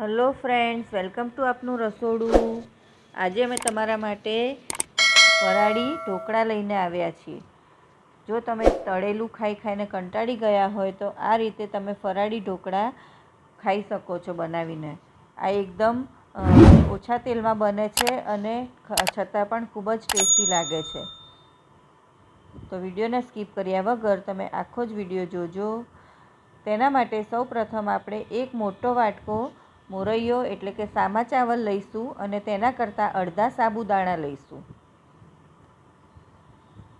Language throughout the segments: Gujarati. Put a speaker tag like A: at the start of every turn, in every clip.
A: હલો ફ્રેન્ડ્સ વેલકમ ટુ આપનું રસોડું. આજે અમે તમારા માટે ફરાળી ઢોકળા લઈને આવ્યા છીએ. જો તમે તળેલું ખાઈ ખાઈને કંટાળી ગયા હોય તો આ રીતે તમે ફરાળી ઢોકળા ખાઈ શકો છો બનાવીને. આ એકદમ ઓછા તેલમાં બને છે અને છતાં પણ ખૂબ જ ટેસ્ટી લાગે છે. તો વિડીયોને સ્કીપ કર્યા વગર તમે આખો જ વીડિયો જોજો. તેના માટે સૌ પ્રથમ આપણે એક મોટો વાટકો મોરૈયો એટલે કે સામા ચાવલ લઈશું અને તેના કરતાં અડધા સાબુદાણા લઈશું.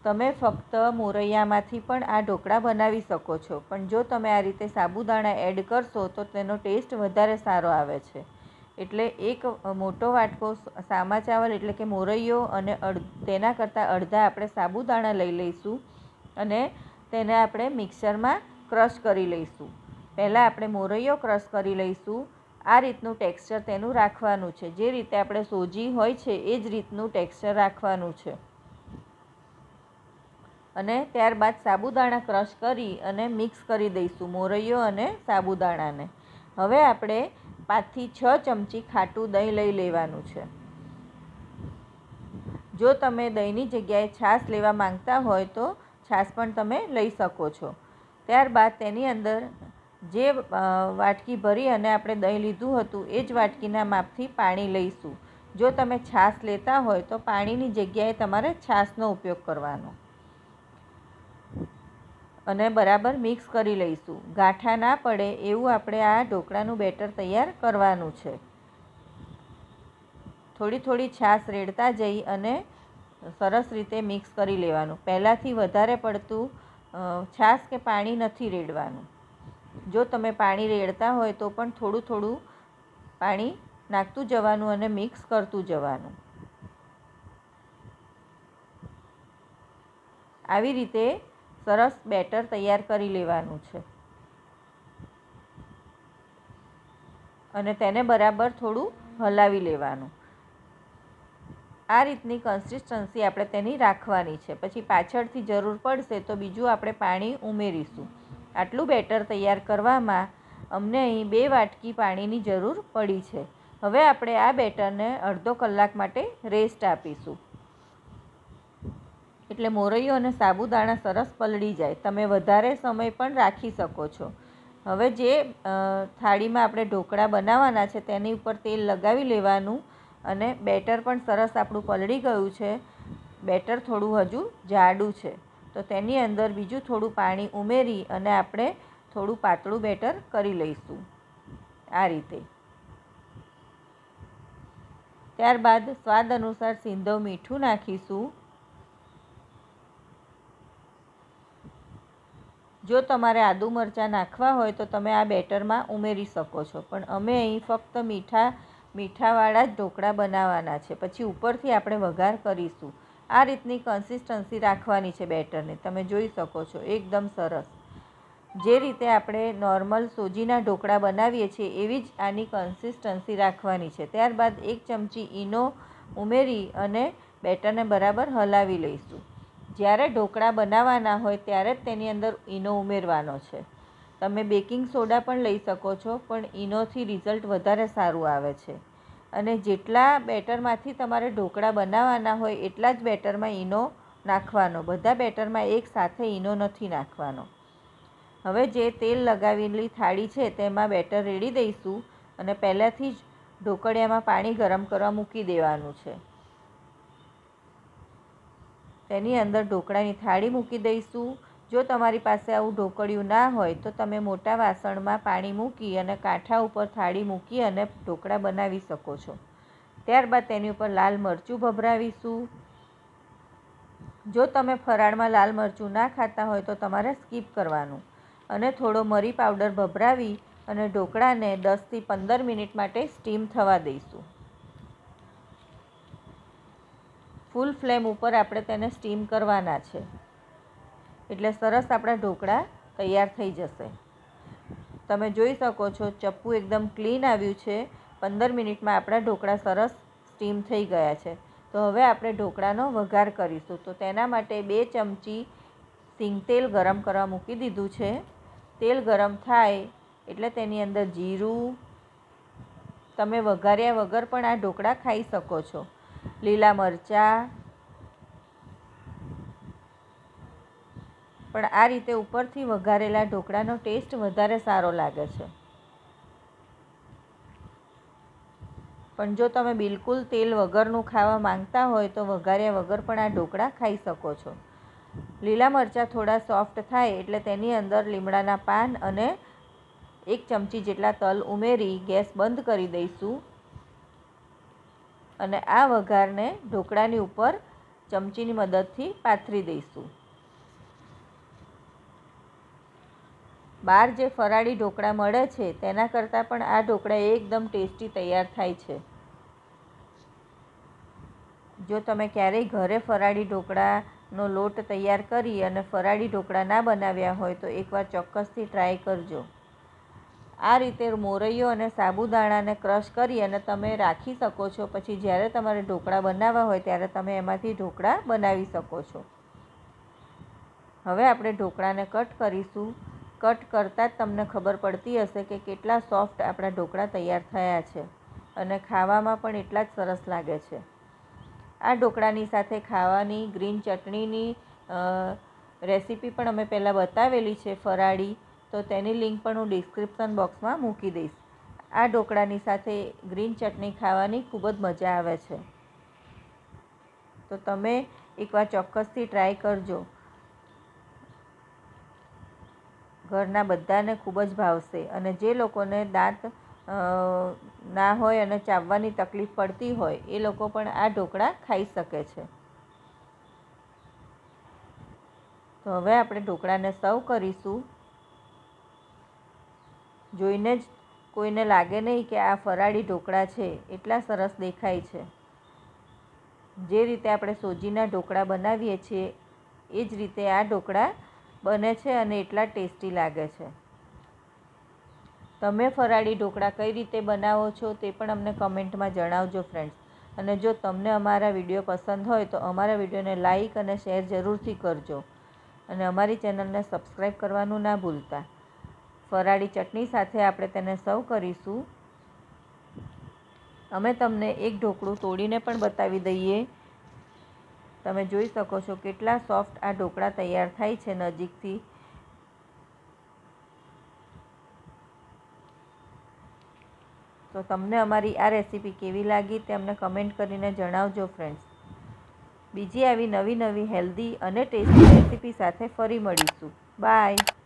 A: તમે ફક્ત મોરૈયામાંથી પણ આ ઢોકળા બનાવી શકો છો, પણ જો તમે આ રીતે સાબુદાણા એડ કરશો તો તેનો ટેસ્ટ વધારે સારો આવે છે. એટલે એક મોટો વાટકો સામા ચાવલ એટલે કે મોરૈયો અને તેના કરતાં અડધા આપણે સાબુદાણા લઈ લઈશું અને તેને આપણે મિક્સરમાં ક્રશ કરી લઈશું. પહેલાં આપણે મોરૈયો ક્રશ કરી લઈશું આ રીતનું ટેક્સચર તેનું રાખવાનું છે. જે રીતે આપણે સોજી હોય છે, એ જ રીતનું ટેક્સચર રાખવાનું છે. અને ત્યારબાદ સાબુદાણા ક્રશ કરી અને મિક્સ કરી દઈશું, મોરૈયો અને સાબુદાણાને. હવે આપણે પાંચથી છ ચમચી ખાટું દહીં લઈ લેવાનું છે. જો તમે દહીંની જગ્યાએ છાશ લેવા માંગતા હોય તો છાશ પણ તમે લઈ શકો છો. ત્યારબાદ તેની અંદર જે વાટકી ભરી અને આપણે દહીં લીધું હતું, એ જ વાટકીના માપથી પાણી લઈશું. જો તમે છાશ લેતા હોય તો પાણીની જગ્યાએ તમારે છાશનો ઉપયોગ કરવાનો. અને બરાબર મિક્સ કરી લઈશું. ગાંઠા ના પડે એવું આપણે આ ઢોકળાનું બેટર તૈયાર કરવાનું છે. થોડી થોડી છાશ રેડતા જઈ અને સરસ રીતે મિક્સ કરી લેવાનું. પહેલાંથી વધારે પડતું છાશ કે પાણી નથી રેડવાનું. જો તમે પાણી રેડતા હોય તો પણ થોડું થોડું પાણી નાખતું જવાનું અને મિક્સ કરતું જવાનું. આવી રીતે સરસ બેટર તૈયાર કરી લેવાનું છે. અને તેને બરાબર થોડું હલાવી લેવાનું. આ રીતની કન્સિસ્ટન્સી આપણે તેની રાખવાની છે. પછી પાછળથી જરૂર પડશે તો બીજું આપણે પાણી ઉમેરીશું. આટલું બેટર તૈયાર કરવામાં અમને અહીં બે વાટકી પાણીની જરૂર પડી છે. હવે આપણે આ બેટરને અડધો કલાક માટે રેસ્ટ આપીશું. એટલે મોરૈયો અને સાબુદાણા સરસ પલળી જાય. તમે વધારે સમય પણ રાખી શકો છો. હવે જે થાળીમાં આપણે ઢોકળા બનાવવાના છે તેની ઉપર તેલ લગાવી લેવાનું અને બેટર પણ સરસ આપણું પલળી ગયું છે. બેટર થોડું હજુ જાડું છે. તો તેની અંદર બીજું થોડું પાણી ઉમેરી અને આપણે થોડું પાતળું બેટર કરી લઈશું. આ રીતે. ત્યારબાદ સ્વાદ અનુસાર સિંધવ મીઠું નાખીશું. જો તમારે આદુ મરચાં નાખવા હોય તો તમે આ બેટરમાં ઉમેરી શકો છો. પણ અમે અહીં ફક્ત મીઠા, મીઠાવાળા જ ઢોકળા બનાવવાના છે. પછી ઉપરથી આપણે વઘાર કરીશું. આ રીતની કન્સિસ્ટન્સી રાખવાની છે બેટરને. તમે જોઈ શકો છો, એકદમ સરસ. જે રીતે આપણે નોર્મલ સોજીના ઢોકળા બનાવીએ છીએ, એવી જ આની કન્સિસ્ટન્સી રાખવાની છે. ત્યારબાદ એક ચમચી ઈનો ઉમેરી અને બેટરને બરાબર હલાવી લઈશું. જ્યારે ઢોકળા બનાવવાના હોય ત્યારે જ તેની અંદર ઈનો ઉમેરવાનો છે. તમે બેકિંગ સોડા પણ લઈ શકો છો, પણ ઈનોથી રિઝલ્ટ વધારે સારું આવે છે. અને જેટલા બેટરમાંથી તમારે ઢોકળા બનાવવાના હોય, એટલા જ બેટરમાં ઈનો નાખવાનો. બધા બેટરમાં એક સાથે ઈનો નથી નાખવાનો. હવે જે તેલ લગાવેલી થાળી છે, તેમાં બેટર રેડી દઈશું અને પહેલાંથી જ ઢોકળિયામાં પાણી ગરમ કરવા મૂકી દેવાનું છે. તેની અંદર ઢોકળાની થાળી મૂકી દઈશું જો તમારી પાસે આવું ઢોકળિયું ના હોય, તો તમે મોટા વાસણમાં પાણી મૂકી અને કાંઠા ઉપર થાળી મૂકી અને ઢોકળા બનાવી શકો છો. ત્યારબાદ તેની ઉપર લાલ મરચું ભભરાવીશું. જો તમે ફરાળમાં લાલ મરચું ના ખાતા હોય, તો તમારે સ્કીપ કરવાનું. અને થોડો મરી પાવડર ભભરાવી અને ઢોકળાને દસથી પંદર મિનિટ માટે સ્ટીમ થવા દઈશું. ફૂલ ફ્લેમ ઉપર આપણે તેને સ્ટીમ કરવાના છે. એટલે સરસ આપણા ઢોકળા તૈયાર થઈ જશે. તમે જોઈ શકો છો, ચપ્પુ એકદમ ક્લીન આવ્યું છે. પંદર મિનિટમાં આપણા ઢોકળા સરસ સ્ટીમ થઈ ગયા છે. તો હવે આપણે ઢોકળાનો વઘાર કરીશું. તો તેના માટે બે ચમચી સિંગ તેલ ગરમ કરવા મૂકી દીધું છે. તેલ ગરમ થાય એટલે તેની અંદર જીરું, તમે વઘાર્યા વગર પણ આ ઢોકળા ખાઈ શકો છો. લીલા મરચાં પણ આ રીતે ઉપરથી વઘારેલા ઢોકળાનો ટેસ્ટ વધારે સારો લાગે છે. પણ જો તમે બિલકુલ તેલ વગરનું ખાવા માંગતા હોય તો વઘાર્યા વગર પણ આ ઢોકળા ખાઈ શકો છો. લીલા મરચાં થોડા સોફ્ટ થાય એટલે તેની અંદર લીમડાના પાન અને એક ચમચી જેટલા તલ ઉમેરી ગેસ બંધ કરી દઈશું. અને આ વઘારને ઢોકળાની ઉપર ચમચીની મદદથી પાથરી દઈશું. બહાર જે ફરાળી ઢોકળા મળે છે, તેના કરતાં પણ આ ઢોકળા એકદમ ટેસ્ટી તૈયાર થાય છે. જો તમે ક્યારેય ઘરે ફરાળી ઢોકળાનો લોટ તૈયાર કરી અને ફરાળી ઢોકળા ના બનાવ્યા હોય, તો એકવાર ચોક્કસથી ટ્રાય કરજો. આ રીતે મોરૈયો અને સાબુદાણાને ક્રશ કરી અને તમે રાખી શકો છો. પછી જ્યારે તમારે ઢોકળા બનાવવા હોય, ત્યારે તમે એમાંથી ઢોકળા બનાવી શકો છો. હવે આપણે ઢોકળાને કટ કરીશું. કટ કરતાં જ તમને ખબર પડતી હશે કે કેટલા સોફ્ટ આપણા ઢોકળા તૈયાર થયા છે અને ખાવામાં પણ એટલા જ સરસ લાગે છે. આ ઢોકળાની સાથે ખાવાની, ગ્રીન ચટણીની રેસીપી પણ અમે પહેલાં બતાવેલી છે ફરાળી, તો તેની લિંક પણ હું ડિસ્ક્રિપ્શન બોક્સમાં મૂકી દઈશ. આ ઢોકળાની સાથે ગ્રીન ચટણી ખાવાની ખૂબ જ મજા આવે છે. તો તમે એકવાર ચોક્કસથી ટ્રાય કરજો. ઘરના બધાને ખૂબ જ ભાવશે અને જે લોકોને દાંત ના હોય અને ચાવવાની તકલીફ પડતી હોય, એ લોકો પણ આ ઢોકળા ખાઈ શકે છે. તો હવે આપણે ઢોકળાને સર્વ કરીશું. જોઈને જ કોઈને લાગે નહીં કે આ ફરાળી ઢોકળા છે, એટલા સરસ દેખાય છે. જે રીતે આપણે સોજીના ઢોકળા બનાવીએ છીએ, એ જ રીતે આ ઢોકળા બને છે અને એટલા ટેસ્ટી લાગે છે. તમે ફરાળી ઢોકળા કઈ રીતે બનાવો છો તે પણ અમને કમેન્ટમાં જણાવજો ફ્રેન્ડ્સ અને જો તમને અમારા વીડિયો પસંદ હોય તો અમારા વિડીયોને લાઇક અને શેર જરૂરથી કરજો. અને અમારી ચેનલને સબસ્ક્રાઈબ કરવાનું ના ભૂલતા. ફરાળી ચટણી સાથે આપણે તેને સર્વ કરીશું. અમે તમને એક ઢોકળું તોડીને પણ બતાવી દઈએ. તમે જોઈ શકો છો કેટલા સોફ્ટ આ ઢોકળા તૈયાર થાય છે નજીકથી. તો તમને અમારી આ રેસીપી કેવી લાગી તે અમને કમેન્ટ કરીને જણાવજો ફ્રેન્ડ્સ બીજી આવી નવી નવી હેલ્ધી અને ટેસ્ટી રેસીપી સાથે ફરી મળીશું. બાય